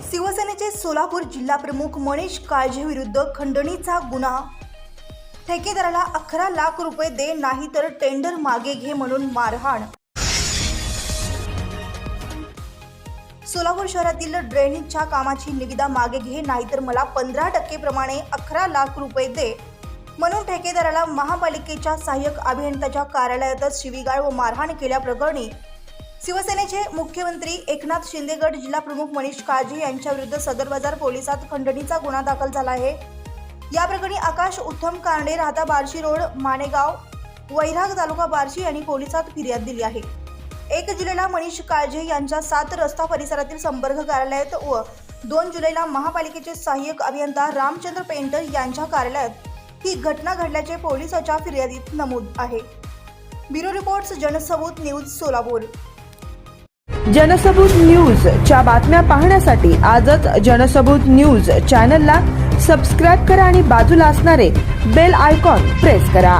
शिवसेनेचे सोलापूर जिल्हा प्रमुख मनीष काळजे विरुद्ध खंडणीचा गुन्हा. ठेकेदाराला अकरा लाख रुपये दे नाही तर टेंडर मागे घे म्हणून मारहाण. सोलापूर शहरातील ड्रेनेजच्या कामाची निविदा मागे घे नाहीतर मला पंधरा टक्के प्रमाणे अकरा लाख रुपये दे म्हणून ठेकेदाराला महापालिकेच्या सहाय्यक अभियंत्याच्या कार्यालयातच शिवीगाळ व मारहाण केल्याप्रकरणी शिवसेनेचे मुख्यमंत्री एकनाथ शिंदेगड जिल्हा प्रमुख मनीष काळजी यांच्या विरुद्ध सदर बाजार पोलिसात खंडणीचा गुन्हा दाखल झाला आहे. या प्रकरणी आकाश उत्तम कारणे राहता बार्शी रोड माणेगाव वैराग तालुका बार्शी यांनी पोलिसात फिर्याद दिली आहे. एक जुलैला मनीष काळजे यांच्या सात रस्ता परिसरातील संपर्क कार्यालयात व दोन जुलैला महापालिकेचे सहाय्यक अभियंता रामचंद्र पेंटर यांच्या कार्यालयात ही घटना घडल्याचे पोलिसाच्या फिर्यादीत नमूद आहे. Bureau reports Jansabut news Solapur. Jansabut news च्या बातम्या पाहण्यासाठी आजच जनसबूत न्यूज चॅनलला सबस्क्राईब करा आणि बाजूला असणारे बेल आयकॉन प्रेस करा.